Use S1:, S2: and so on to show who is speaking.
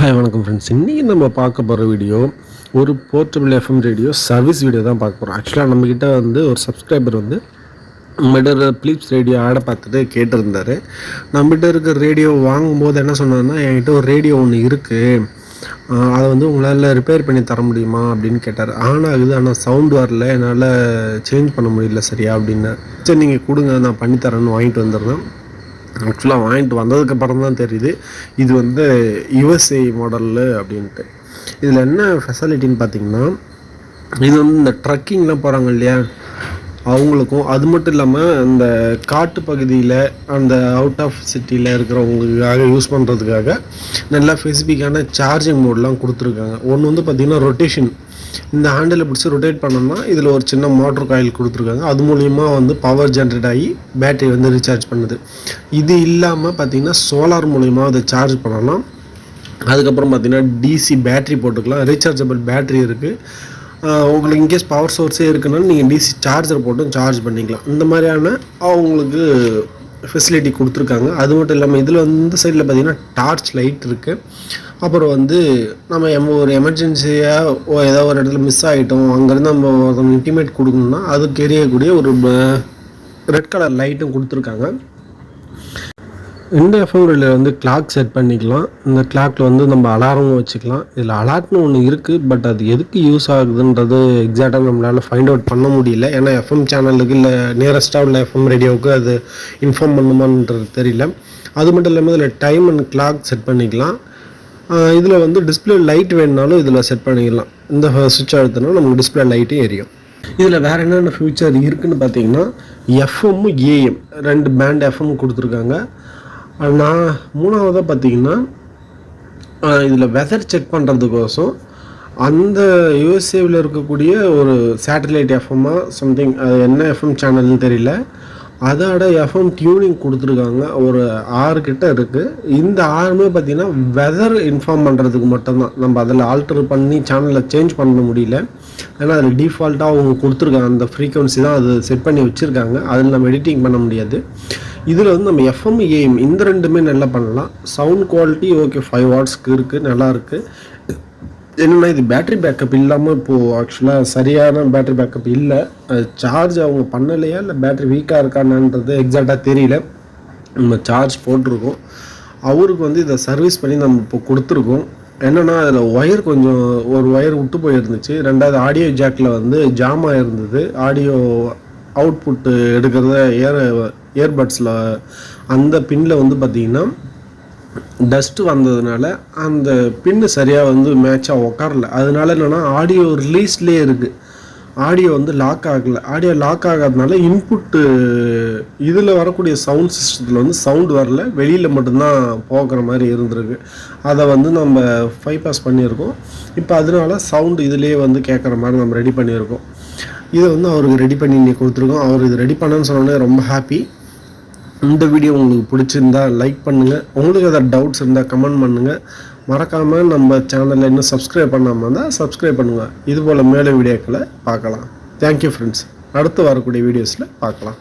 S1: Hi வணக்கம் friends இன்றைக்கி நம்ம பார்க்க போகிற வீடியோ ஒரு portable FM radio service video தான் பார்க்க போகிறோம் ஆக்சுவலாக நம்மக்கிட்ட வந்து ஒரு சப்ஸ்கிரைபர் வந்து நம்மகிட்ட பிலிப்ஸ் ரேடியோ ஆடை பார்த்துட்டு கேட்டிருந்தார். நம்மகிட்ட இருக்க ரேடியோ வாங்கும்போது என்ன சொன்னார்னா என்கிட்ட ஒரு ரேடியோ ஒன்று இருக்குது அதை வந்து உங்களால் ரிப்பேர் பண்ணி தர முடியுமா? அப்படின்னு கேட்டார். ஆனால் ஆகுது ஆனால் சவுண்ட் வரல. என்னால் சேஞ்ச் பண்ண முடியல சரியா அப்படின்னு. சரி நீங்கள் கொடுங்க நான் பண்ணித்தரேன்னு வாங்கிட்டு வந்துடுறேன். ஆக்சுவலாக வாங்கிட்டு வந்ததுக்கப்புறம் தான் தெரியுது. இது வந்து யுஎஸ்ஏ மாடலில் அப்படின்ட்டு. இதில் என்ன ஃபெசிலிட்டின்னு பார்த்தீங்கன்னா இது வந்து இந்த ட்ரக்கிங்லாம் போகிறாங்க இல்லையா? அவங்களுக்கும் அது மட்டும் இல்லாமல் இந்த காட்டு பகுதியில் அந்த அவுட் ஆஃப் சிட்டியில் இருக்கிறவங்களுக்காக யூஸ் பண்ணுறதுக்காக நல்லா ஸ்பெசிஃபிக்கான சார்ஜிங் மோட்லாம் கொடுத்துருக்காங்க. ஒன்று வந்து பார்த்திங்கன்னா ரொட்டேஷன் இந்த ஹேண்டிலை பிடிச்சி ரொட்டேட் பண்ணோம்னா இதில் ஒரு சின்ன மோட்டர் காயில் கொடுத்துருக்காங்க. அது மூலிமா வந்து பவர் ஜென்ரேட் ஆகி பேட்டரி வந்து ரீசார்ஜ் பண்ணுது. இது இல்லாமல் பார்த்திங்கன்னா சோலார் மூலிமா அதை சார்ஜ் பண்ணலாம். அதுக்கப்புறம் பார்த்திங்கன்னா டிசி பேட்ரி போட்டுக்கலாம். ரீசார்ஜபிள் பேட்ரி இருக்குது உங்களுக்கு இன்கேஸ் பவர் சோர்ஸே இருக்குன்னா நீங்கள் டிசி சார்ஜர் போட்டும் சார்ஜ் பண்ணிக்கலாம். இந்த மாதிரியான அவங்களுக்கு ஃபெசிலிட்டி கொடுத்துருக்காங்க. அது மட்டும் இல்லாமல் இதில் வந்து இந்த சைடில் பார்த்திங்கன்னா டார்ச் லைட் இருக்குது அப்புறம் வந்து நம்ம எம் ஒரு எமர்ஜென்சியாக ஏதோ ஒரு இடத்துல மிஸ் ஆகிட்டோம் அங்கேருந்து நம்ம ஒருத்தவங்க இன்டிமேட் கொடுக்கணும்னா அதுக்கு எரியக்கூடிய ஒரு ரெட் கலர் லைட்டும் கொடுத்துருக்காங்க. இந்த எஃப்எம்ல வந்து கிளாக் செட் பண்ணிக்கலாம். இந்த கிளாக்ல வந்து நம்ம அலாரமும் வச்சுக்கலாம். இதில் அலார்ட்னு ஒன்று இருக்குது பட் அது எதுக்கு யூஸ் ஆகுதுன்றது எக்ஸாக்டாக நம்மளால் ஃபைண்ட் அவுட் பண்ண முடியல. ஏன்னா எஃப்எம் சேனலுக்கு இல்லை நியரஸ்ட்டாக உள்ள எஃப்எம் ரேடியோவுக்கு அது இன்ஃபார்ம் பண்ணுமான்றது தெரியல. அது மட்டும் இல்லாமல் இதில் டைம் அண்ட் கிளாக் செட் பண்ணிக்கலாம். இதில் வந்து டிஸ்பிளே லைட் வேணுனாலும் இதில் செட் பண்ணிக்கலாம். இந்த சுவிட்ச் அழுத்தினா நமக்கு டிஸ்பிளே லைட்டும் எரியும். இதில் வேறு என்னென்ன ஃபியூச்சர் இருக்குதுன்னு பார்த்தீங்கன்னா எஃப்எம் ஏஎம் ரெண்டு பேண்ட் எஃப்எம் கொடுத்துருக்காங்க. நான் மூணாவதாக பார்த்தீங்கன்னா இதில் வெதர் செக் பண்ணுறதுக்கோசம் அந்த யூஎஸ்ஏவில் இருக்கக்கூடிய ஒரு சேட்டலைட் எஃப்எம்மா சம்திங் அது என்ன எஃப்எம் சேனல்னு தெரியல. அதோட எஃப்எம் டியூனிங் கொடுத்துருக்காங்க. ஒரு ஆறு கிட்ட இருக்குது இந்த ஆறுமே பார்த்திங்கன்னா வெதர் இன்ஃபார்ம் பண்ணுறதுக்கு மட்டும்தான். நம்ம அதில் ஆல்டர் பண்ணி சேனலில் சேஞ்ச் பண்ண முடியல. ஏன்னா அதில் டிஃபால்ட்டாக அவங்க கொடுத்துருக்காங்க அந்த ஃப்ரீக்குவன்சி தான் அது செட் பண்ணி வச்சுருக்காங்க. அதில் நம்ம எடிட்டிங் பண்ண முடியாது. இதில் வந்து நம்ம எஃப்எம் ஏஎம் இந்த ரெண்டுமே நல்லா பண்ணலாம். சவுண்ட் குவாலிட்டி ஓகே ஃபைவ் வாட்ஸ்க்கு இருக்குது நல்லாயிருக்கு என்னென்னா இது பேட்ரி பேக்கப் இல்லாமல் இப்போது ஆக்சுவலாக சரியான பேட்ரி பேக்கப் இல்லை. சார்ஜ் அவங்க பண்ணலையா இல்லை பேட்ரி வீக்காக இருக்கானான்றது எக்ஸாக்டாக தெரியல. நம்ம சார்ஜ் போட்டிருக்கோம். அவருக்கு வந்து இதை சர்வீஸ் பண்ணி நம்ம இப்போ கொடுத்துருக்கோம். என்னென்னா அதில் ஒயர் கொஞ்சம் ஒரு ஒயர் விட்டு போயிருந்துச்சு. ரெண்டாவது ஆடியோ ஜாக்கில் வந்து ஜாம் ஆகிருந்தது ஆடியோ அவுட்புட்டு எடுக்கிறத ஏர் இயர்பட்ஸில் அந்த பின்னில் வந்து பார்த்திங்கன்னா டஸ்ட்டு வந்ததுனால அந்த பின்னு சரியாக வந்து மேட்சாக உக்காரல. அதனால என்னென்னா ஆடியோ ரிலீஸ்லேயே இருக்குது ஆடியோ வந்து லாக் ஆகலை. ஆடியோ லாக் ஆகாதனால இன்புட்டு இதில் வரக்கூடிய சவுண்ட் சிஸ்டத்தில் வந்து சவுண்ட் வரல. வெளியில் மட்டும்தான் போகிற மாதிரி இருந்திருக்கு. அதை வந்து நம்ம ஃபைவ் பாஸ் பண்ணியிருக்கோம். இப்போ அதனால சவுண்டு இதிலே வந்து கேட்குற மாதிரி நம்ம ரெடி பண்ணியிருக்கோம். இதை வந்து அவருக்கு ரெடி பண்ணி நீ கொடுத்துருக்கோம். அவர் இது ரெடி பண்ணேன்னு சொன்னோன்னே ரொம்ப ஹாப்பி இந்த வீடியோ உங்களுக்கு பிடிச்சிருந்தா லைக் பண்ணுங்கள் உங்களுக்கு எதாவது டவுட்ஸ் இருந்தால் கமெண்ட் பண்ணுங்கள் மறக்காமல் நம்ம சேனலில் இன்னும் சப்ஸ்கிரைப் பண்ணாமல் இருந்தால் சப்ஸ்கிரைப் பண்ணுங்கள் இதுபோல் மேலே வீடியோக்களை பார்க்கலாம். தேங்க்யூ ஃப்ரெண்ட்ஸ் அடுத்து வரக்கூடிய வீடியோஸில் பார்க்கலாம்.